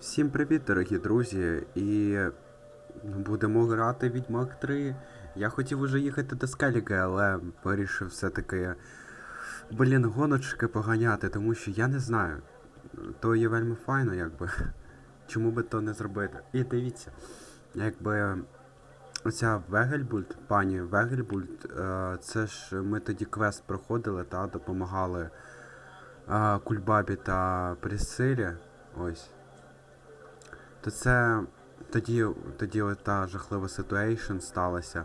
Всім привіт, дорогі друзі, і будемо грати Відьмак 3. Я хотів уже їхати до Скеліги, але вирішив все-таки, блін, гоночки поганяти, тому що я не знаю. То є вельми файно, якби. Чому би то не зробити? І дивіться, якби оця Вегельбульт, пані Вегельбульт, е, це ж ми тоді квест проходили та допомагали е, Кульбабі та Присилі. Ось то це тоді, тоді та жахлива ситуейшн сталася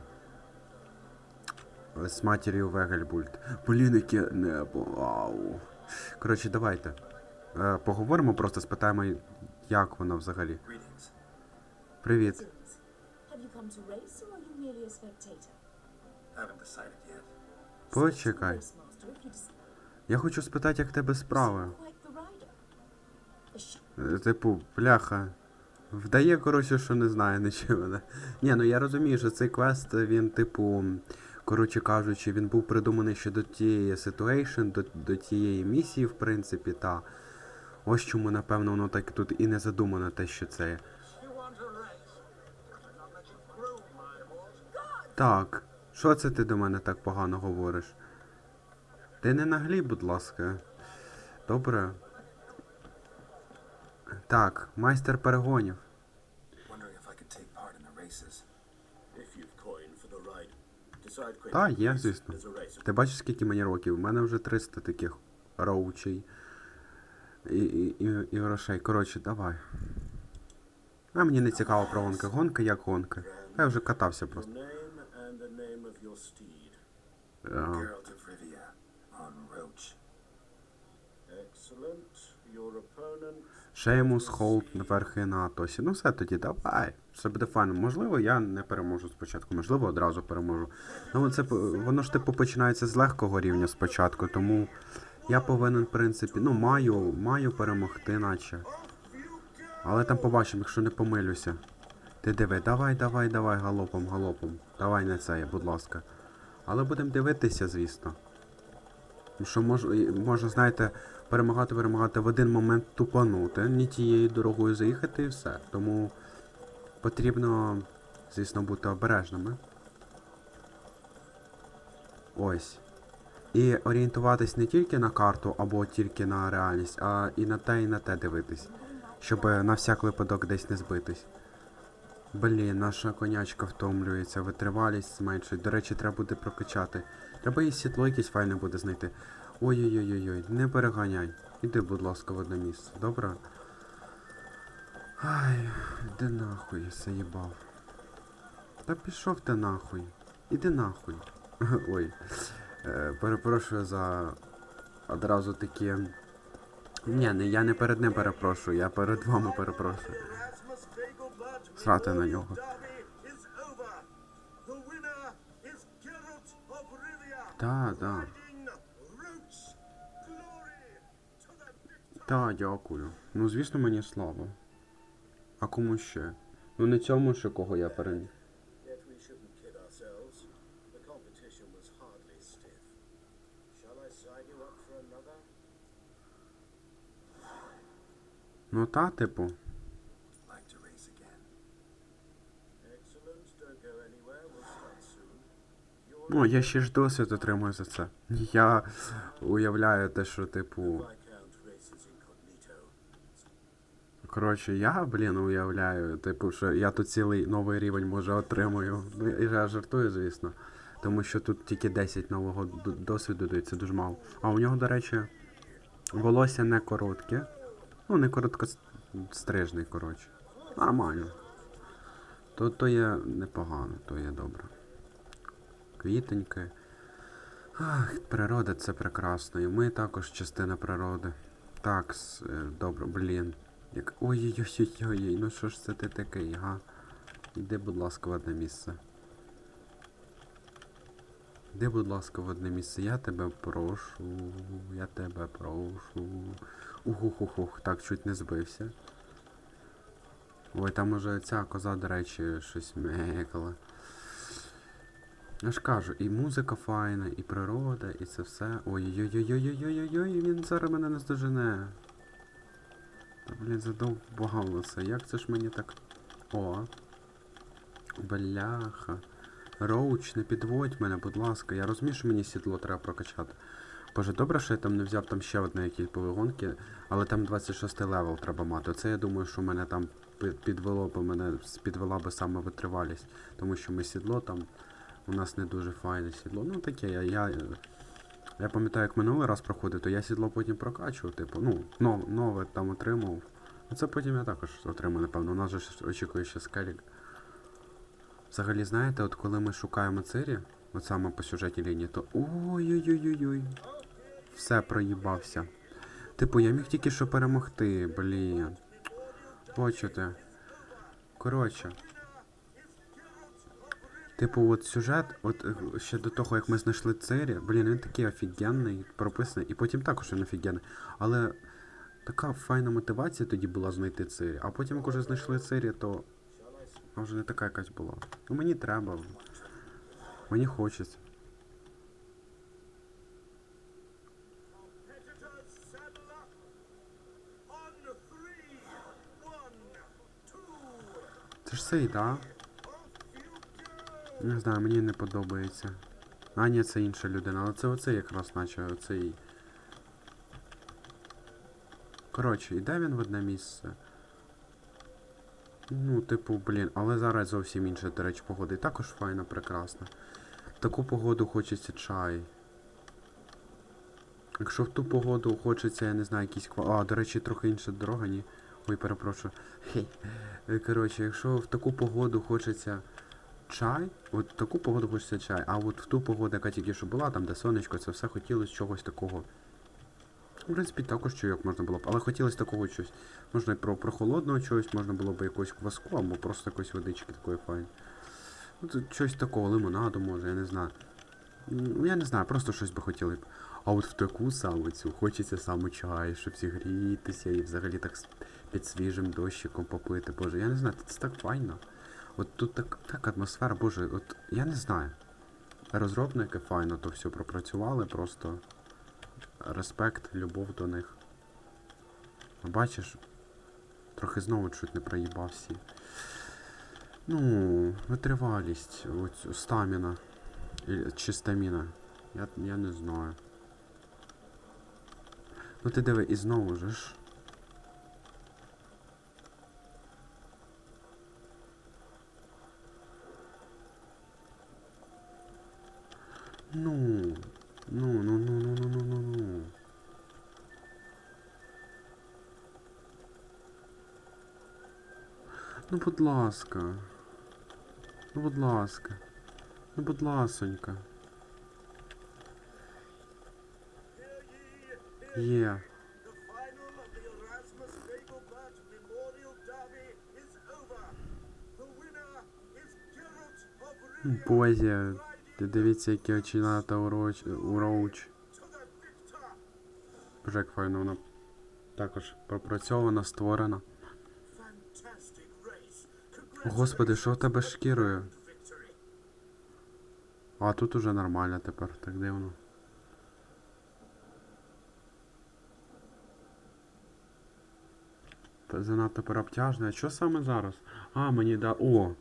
з матір'ю Вегельбульт. Блін, яке небо. Вау. Коротше, давайте. Е, поговоримо, просто спитаємо, як вона взагалі. Привіт. Почекай. Я хочу спитати, як тебе справи. Е, Типу, бляха. Вдає, коротше, що не знає нічого. Да? Ні, ну я розумію, що цей квест, він, типу, коротше кажучи, він був придуманий ще до тієї ситуейшн, до, до тієї місії, в принципі, та. Ось чому, напевно, воно так тут і не задумано те, що це. Так. Що це ти до мене так погано говориш? Ти не наглій, будь ласка. Добре. Так, майстер перегонів. Та, є, звісно. Ти бачиш, скільки мені років? У мене вже 300 таких роучей. І, і, і, і грошей. Коротше, давай. А мені не цікаво про гонки. Гонка як гонка. Я вже катався просто. Е. Excellent. Your opponent. Шеймус, Холт, верхи на Атосі. Ну все тоді, давай. Все буде файно. Можливо, я не переможу спочатку, можливо, одразу переможу. Ну, це воно ж типу починається з легкого рівня спочатку, тому я повинен, в принципі, ну, маю, маю перемогти, наче. Але там побачимо, якщо не помилюся. Ти диви, давай, давай, давай, галопом, галопом. Давай не це, будь ласка. Але будемо дивитися, звісно. Що мож, можна, знаєте, перемагати, перемагати в один момент тупанути, не тією дорогою заїхати і все. Тому потрібно, звісно, бути обережними. Ось. І орієнтуватись не тільки на карту або тільки на реальність, а і на те, і на те дивитись. Щоб на всяк випадок десь не збитись. Блін, наша конячка втомлюється, витривалість зменшує. До речі, треба буде прокачати. Треба і сідло якесь файне буде знайти. Ой-ой-ой-ой, не переганяй. Іди, будь ласка, в одне місце, добре? Ай, іди нахуй, я заїбав. Та пішов ти нахуй. Іди нахуй. Ой. Е, перепрошую за одразу такі. Ні, не я не перед ним перепрошую, я перед вами перепрошую. Срати на нього. Та, да. Та, дякую. Ну, звісно, мені слава. А кому ще? Ну не цьому ще кого я переміг. Yet we shouldn't Ну, я ще ж досвід отримую за це. Я уявляю те, що, типу. Коротше, я, блін, уявляю, типу, що я тут цілий новий рівень може отримую. Ну, я жартую, звісно. Тому що тут тільки 10 нового досвіду дається дуже мало. А у нього, до речі, волосся не коротке. Ну, не короткострижний, коротше. Нормально. То, то є непогано, то є добре. Квітеньке. Ах, природа це прекрасно. І ми також частина природи. Так, е, добре, блін. Як. Ой-ой-ой-ой-ой, ну що ж це ти такий, га? Іди, будь ласка, в одне місце. Іди, будь ласка, в одне місце. Я тебе прошу. Я тебе прошу. Ух-ух-ух, так чуть не збився. Ой, там уже ця коза, до речі, щось мекала. Я ж кажу, і музика файна, і природа, і це все. Ой-ой-ой-ой-ой-ой-ой, він зараз мене наздожене. Та, блін, задовбало це. Як це ж мені так. О. Бляха. Роуч, не підводь мене, будь ласка. Я розумію, що мені сідло треба прокачати. Боже, добре, що я там не взяв там ще одне якісь гонки, але там 26 левел треба мати. Оце я думаю, що мене там підвело б мене підвела би саме витривалість. Тому що ми сідло там. У нас не дуже файне сідло. Ну таке, я. я я пам'ятаю, як минулий раз проходив, то я сідло потім прокачував, типу, ну, но- нове там отримав. А це потім я також отримаю, напевно. У нас же очікує ще скелік. Взагалі, знаєте, от коли ми шукаємо цирі, от саме по сюжетній лінії, то ой-ой-ой-ой-ой. Все проїбався. Типу, я міг тільки що перемогти, блін. Бачите. Коротше. Типу, от сюжет, от е, ще до того, як ми знайшли Цирі, блін, він такий офігенний, прописаний, і потім також він офігенний. Але така файна мотивація тоді була знайти Цирі. А потім, як уже знайшли Цирі, то а вже не така якась була. Ну мені треба. Мені хочеться. Це ж цей, так? Не знаю, мені не подобається. А, ні, це інша людина, але це оцей якраз наче оцей. Коротше, іде він в одне місце. Ну, типу, блін, але зараз зовсім інша, до речі, погода. І також файна, прекрасна. В таку погоду хочеться чай. Якщо в ту погоду хочеться, я не знаю, якийсь ква. А, до речі, трохи інша дорога, ні. Ой, перепрошую. Хей. Коротше, якщо в таку погоду хочеться чай, от таку погоду хочеться чай, а от в ту погоду, яка тільки що була, там де сонечко, це все хотілося чогось такого. В принципі, також чайок можна було б, але хотілося такого щось. Можна і про прохолодного чогось, можна було б якогось кваску, або просто якоїсь водички такої файної. Ну, щось такого, лимонаду може, я не знаю. Ну, я не знаю, просто щось би хотіли б. А от в таку саму цю хочеться саме чай, щоб зігрітися і взагалі так під свіжим дощиком попити. Боже, я не знаю, це так файно. От тут так, так атмосфера, боже, от я не знаю. Розробники файно то все пропрацювали, просто респект, любов до них. Бачиш, трохи знову чуть не проїбав всі. Ну, витривалість, оцю, стаміна. Чи стаміна. Я, я не знаю. Ну ти диви, і знову же ж. Ну, ну, ну, ну, ну, ну, ну, ну. Ну, будь ласка. Ну, будь ласка. Ну, будь ласонька. Є. The Ти дивіться, які оченята у Роуч. Боже, як файно вона також пропрацьована, створена. Господи, що в тебе шкірою? А тут уже нормально тепер, так дивно. Занадто переобтяжне. А що саме зараз? А, мені да. О!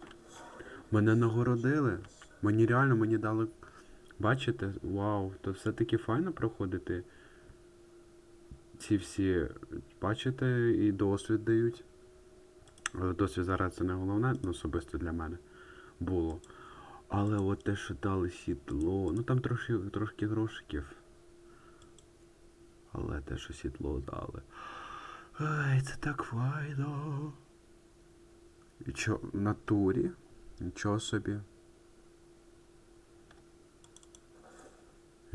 Мене нагородили. Мені реально мені дали. Бачите? Вау, то все-таки файно проходити. Ці всі. Бачите, і досвід дають. Досвід зараз це не головне, ну, особисто для мене було. Але от те, що дали сідло, ну там трошки, трошки грошиків. Але те, що сідло дали. Ай, це так файно. І чо, в натурі? Нічого собі.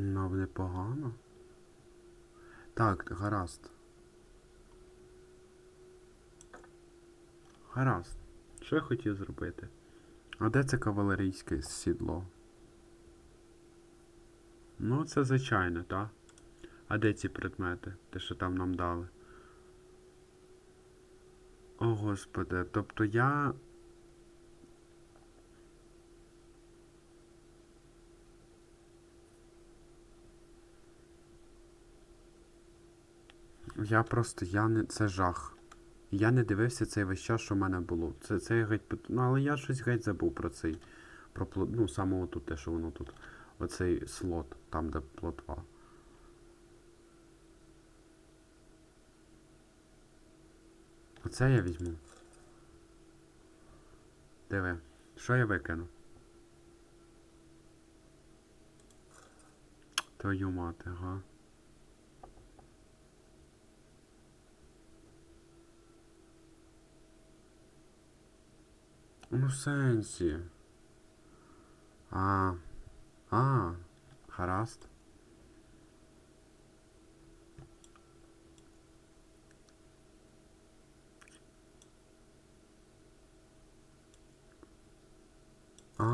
Ну, непогано. Так, гаразд. Гаразд. Що я хотів зробити? А де це кавалерійське сідло? Ну, це звичайно, так? А де ці предмети? Те, що там нам дали? О, господи, тобто я. Я просто, я не. Це жах. Я не дивився цей весь час, що в мене було. Це, це я геть. Ну, але я щось геть забув про цей. Про плот. Ну, саме отут те, що воно тут. Оцей слот, там, де плотва. Оце я візьму. Диви. Що я викину? Твою мати, га. Ну, сенсі. А. А. Гаразд. А,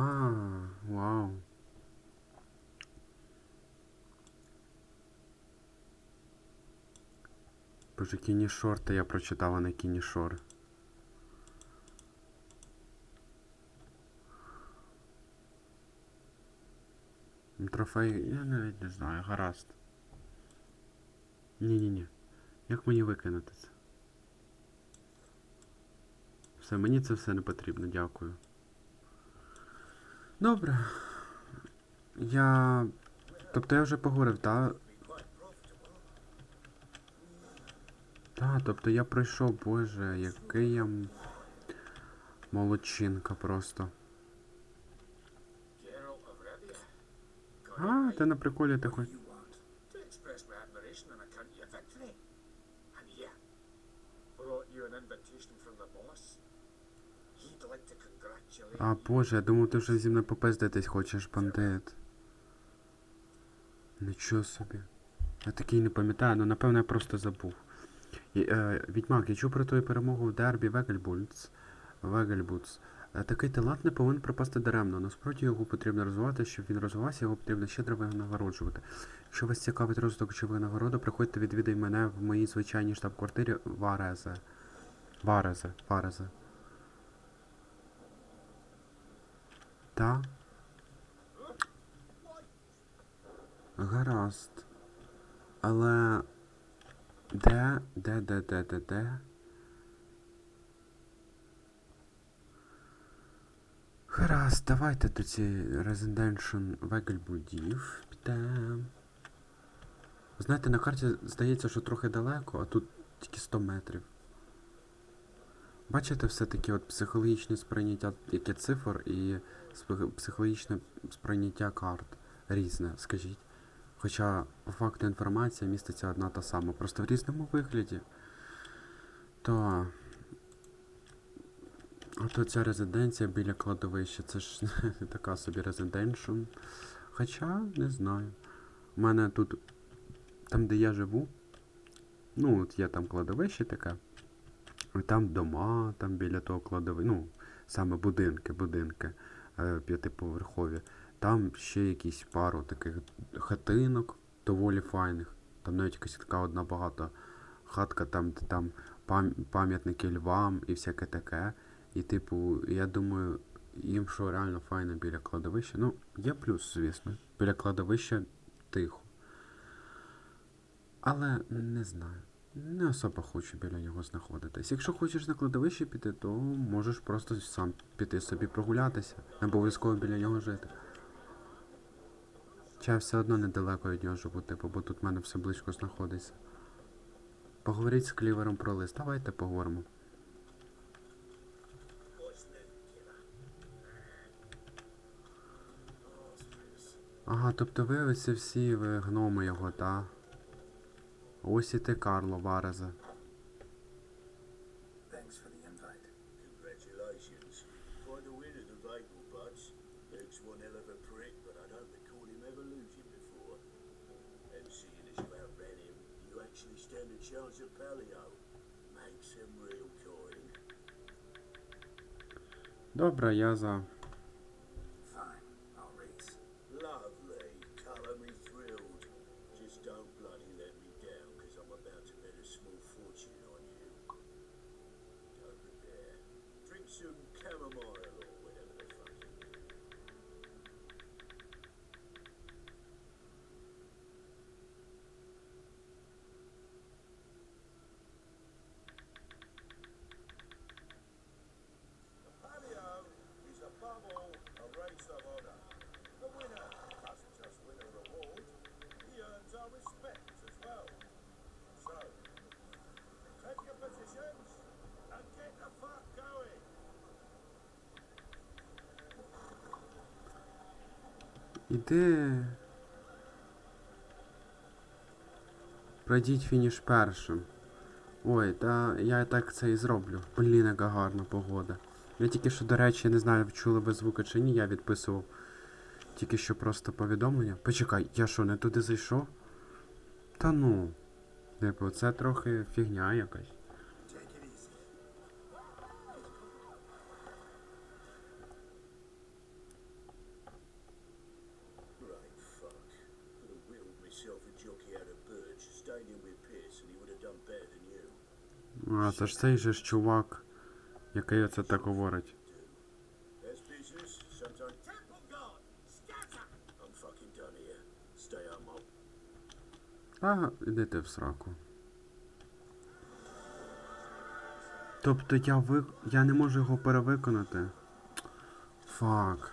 вау. Боже, кіні шорти я прочитала на кіні шор. Трофей, я навіть не знаю, гаразд. Ні-ні-ні. Як мені викинути це? Все, мені це все не потрібно, дякую. Добре. Я. Тобто я вже поговорив, так? Так, тобто я пройшов, боже, який я молодчинка просто. Geralt of Rivia. А, ти на приколі ти хоч. You want? To express my admiration on account of your victory. And here, brought you an invitation from the boss. He'd like to congratulate А, боже, я думав, ти вже зі мною попиздитись хочеш, бандит. Нічого собі. Я такий не пам'ятаю, ну напевно я просто забув. І, е, Відьмак, я чув про твою перемогу в дербі Вегельбульц. Вегельбуц. Е, Такий талант не повинен пропасти даремно. Насправді його потрібно розвивати, щоб він розвивався, його потрібно щедро винагороджувати. Якщо вас цікавить розвиток чи винагорода, приходьте відвідай мене в моїй звичайній штаб-квартирі Варезе. Варезе, Варезе. Та. Гаразд. Але. Де, де, де, де, де, де? Гаразд, давайте цієї Residential Вегельбудів підемо. Знаєте, на карті здається, що трохи далеко, а тут тільки 100 метрів. Бачите, все-таки от психологічне сприйняття яке цифр і психологічне сприйняття карт різне, скажіть. Хоча по факту інформація міститься одна та сама, просто в різному вигляді. То. Ото ця резиденція біля кладовища, це ж така собі резиденшн. Хоча, не знаю. У мене тут, там де я живу, ну, от є там кладовище таке. І там дома, там біля того кладовища, ну, саме будинки, будинки е, п'ятиповерхові. Там ще якісь пару таких хатинок, доволі файних. Там навіть якась така одна багата хатка, там, де там пам'ятники львам і всяке таке. І, типу, я думаю, їм що реально файно біля кладовища. Ну, є плюс, звісно. Біля кладовища тихо. Але не знаю. Не особо хочу біля нього знаходитись. Якщо хочеш на кладовище піти, то можеш просто сам піти собі прогулятися. Не обов'язково біля нього жити. Чи все одно недалеко від нього живу, типу, бо тут в мене все близько знаходиться. Поговоріть з клівером про лист. Давайте поговоримо. Ага, тобто ви оці всі ви гноми його, та? Ось і ти, Карло, Варезе. Thanks for the Іди. Пройдіть фініш першим. Ой, та я так це і зроблю. Блін, яка гарна погода. Я тільки що, до речі, не знаю, чули ви звуки чи ні, я відписував тільки що просто повідомлення. Почекай, я що, не туди зайшов? Та ну. Типу, це трохи фігня якась. А, це ж цей же ж чувак, який оце так говорить. There's business, sometimes. Temple guard! Scatter! I'm fucking done here. Stay up, Mom. А, іди в сраку. Тобто я ви... я не можу його перевиконати. Фак.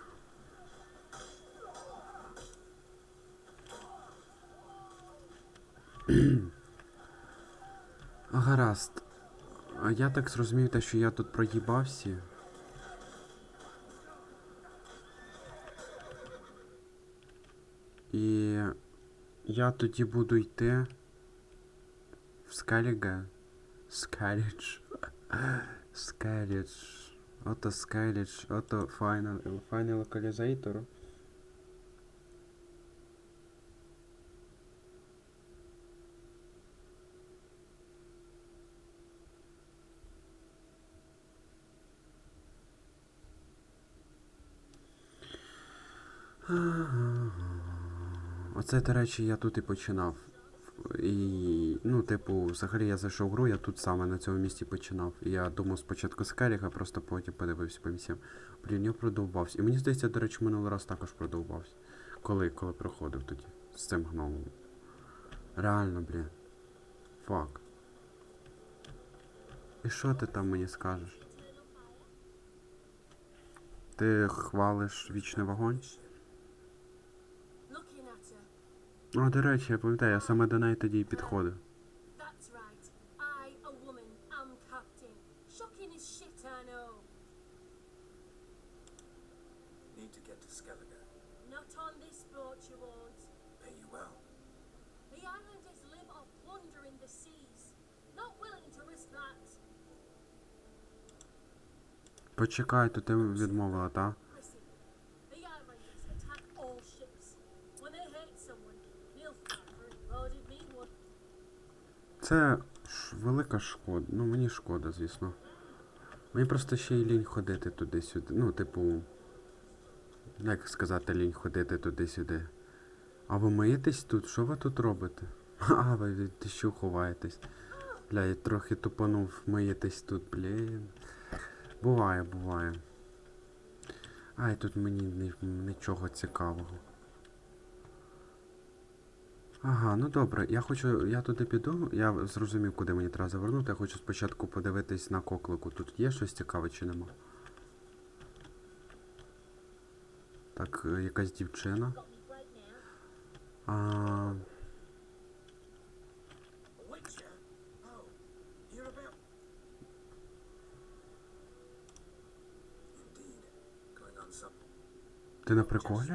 Гаразд. А я так зрозумів те, що я тут проїбався. І я тоді буду йти в Скеліге. Скелідж. Скелідж. Ото Скелідж, ото файна, файний локалізатор. Оце, до речі, я тут і починав. І, ну, типу, взагалі я зайшов в гру, я тут саме на цьому місці починав. Я думав спочатку з просто потім подивився по місцям. Блін, я продовбався. І мені здається, до речі, минулий раз також продовбався. Коли, коли проходив тоді з цим гномом. Реально, блін. Фак. І що ти там мені скажеш? Ти хвалиш вічний вогонь? О, до речі, я пам'ятаю, я саме до неї тоді і підходив. That's right. I, a woman, Це велика шкода. Ну, мені шкода, звісно. Мені просто ще й лінь ходити туди-сюди. Ну, типу. Як сказати, лінь ходити туди-сюди. А ви миєтесь тут? Що ви тут робите? А, ви від дощу ховаєтесь. Бля, я трохи тупанув, миєтесь тут, блін. Буває, буває. Ай, тут мені нічого цікавого. Ага, ну добре, я хочу. Я туди піду, я зрозумів, куди мені треба завернути. Я хочу спочатку подивитись на коклику. Тут є щось цікаве чи нема? Так, е, якась дівчина. А, ти на приколі?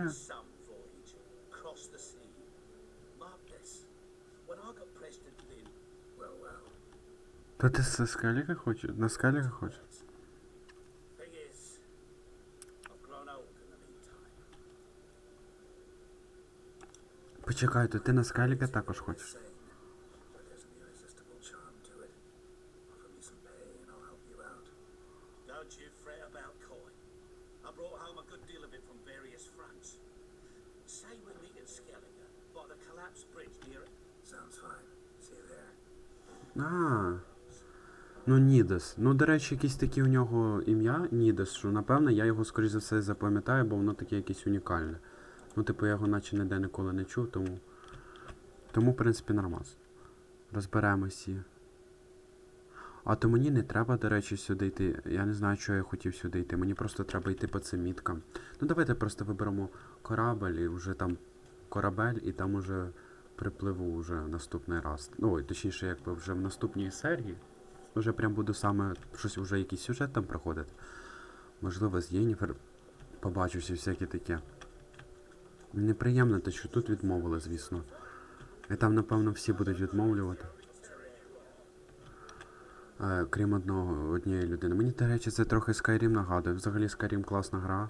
Thing is, I've grown old in the meantime. Почекай, то ти на скеліка також хочеш? Нідес. Ну, до речі, якесь таке у нього ім'я Нідес, що напевно я його, скоріш за все, запам'ятаю, бо воно таке якесь унікальне. Ну, типу, я його наче ніде ніколи не чув, тому. Тому, в принципі, нормас. Розберемося. А то мені не треба, до речі, сюди йти. Я не знаю, чого я хотів сюди йти. Мені просто треба йти по цим міткам. Ну давайте просто виберемо корабель і вже там корабель, і там уже припливу вже наступний раз. Ну, ой, точніше, якби вже в наступній серії. Вже прям буду саме щось вже якийсь сюжет там проходити. Можливо, з Єніфер побачуся всяке таке. Неприємно те, що тут відмовили, звісно. І там, напевно, всі будуть відмовлювати. Е, крім одного, однієї людини. Мені, до речі, це трохи Skyrim нагадує. Взагалі Skyrim класна гра.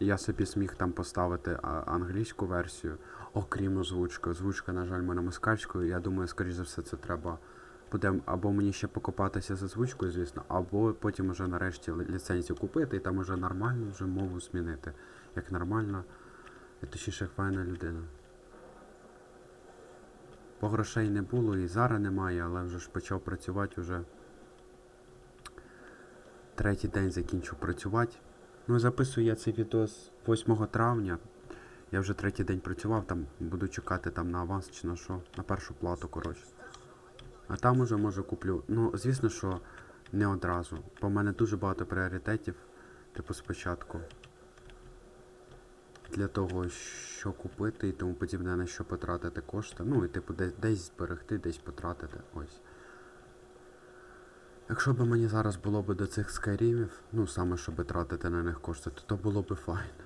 Я собі зміг там поставити англійську версію, окрім озвучки. Озвучка, на жаль, в мене москальською. Я думаю, скоріш за все, це треба буде або мені ще покопатися з озвучкою, звісно, або потім уже нарешті ліцензію купити і там уже нормально вже мову змінити. Як нормальна, і точніше як файна людина. Бо грошей не було і зараз немає, але вже ж почав працювати уже. Третій день закінчив працювати. Ну, записую я цей відео з 8 травня. Я вже третій день працював, там буду чекати там на аванс чи на що, на першу плату, коротше. А там уже може куплю. Ну, звісно, що не одразу. Бо в мене дуже багато пріоритетів, типу спочатку. Для того, що купити і тому подібне, на що потратити кошти. Ну і типу десь, десь зберегти, десь потратити. Ось. Якщо б мені зараз було б до цих скайрімів, ну саме щоб тратити на них кошти, то то було б файно.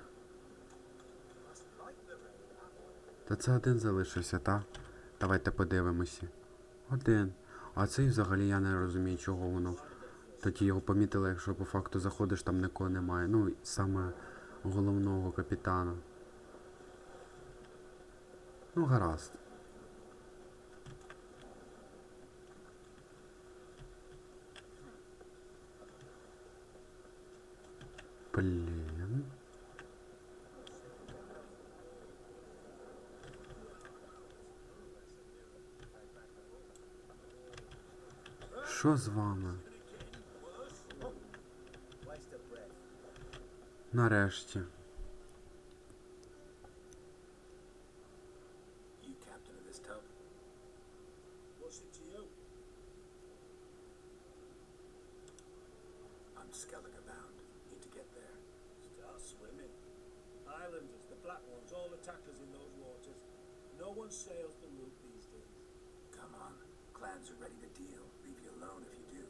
Та це один залишився, та? Давайте подивимося. Один. А цей взагалі я не розумію, чого воно. Тоді його помітили, якщо по факту заходиш, там нікого немає. Ну, саме головного капітана. Ну, гаразд. Блін. Що з вами? Нарешті. You captain of this tub? What's it to you? I'm Skellige bound. Need to get there. Start swimming. Islanders, the black ones, all attackers in those waters. No one sails the route these days. Come on. Clans are ready to deal. Leave you alone if you do.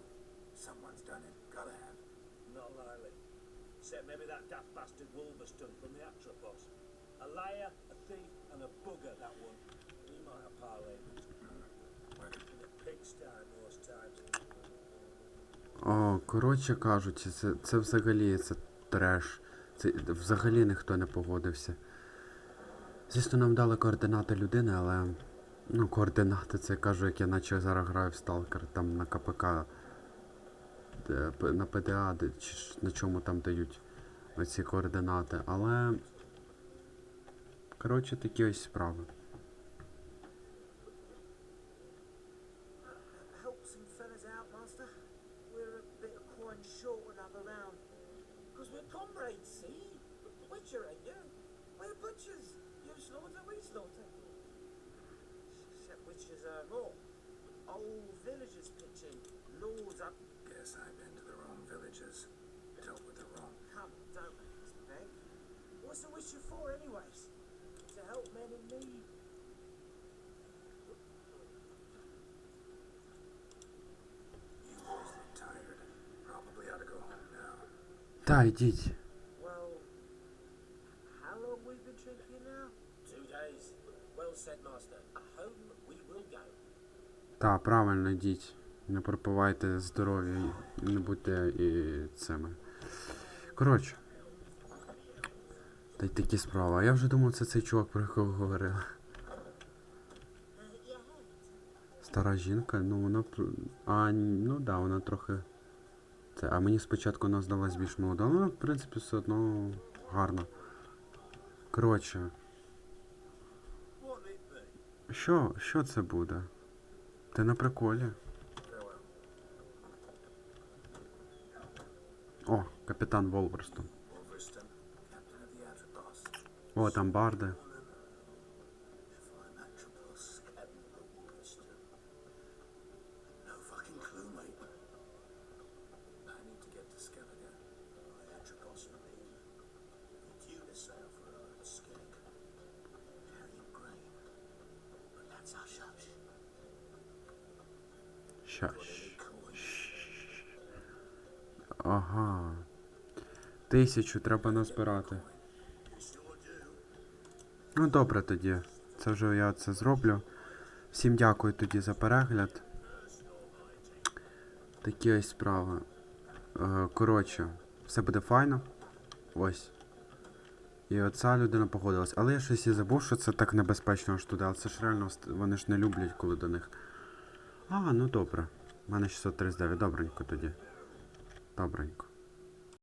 Someone's done it. Gotta have. Not likely. Except maybe that daft bastard Wolverston from the Atropos. A liar, a thief, and a bugger, that one. He might have parlayed with in a pigsty most times. О, коротше кажучи, це, це взагалі це треш. Це взагалі ніхто не погодився. Звісно, нам дали координати людини, але. Ну, координати це я кажу, як я наче зараз граю в Сталкер, там на КПК, де, на ПДА, де, чи на чому там дають оці координати. Але. Коротше, такі ось справи. Will go. Та, правильно йдіть. Не пропивайте здоров'я не будьте і цими. Коротше. Та й такі справи. Я вже думав, це цей чувак, про якого говорила. Стара жінка, ну вона. А, ну да, вона трохи. Це, а мені спочатку вона здалась більш молода, але в принципі, все одно гарна. Коротше, що, що це буде? Ти на приколі? О, капітан Волверстон. О, там барди. Ща. Ага. Тисячу треба назбирати. Ну добре тоді. Це вже я це зроблю. Всім дякую тоді за перегляд. Такі ось справи. Е, коротше, все буде файно. Ось. І оця людина погодилась. Але я щось і забув, що це так небезпечно аж туди. Але це ж реально вони ж не люблять, коли до них. А, ну добре. У мене 639, добренько тоді. Добренько.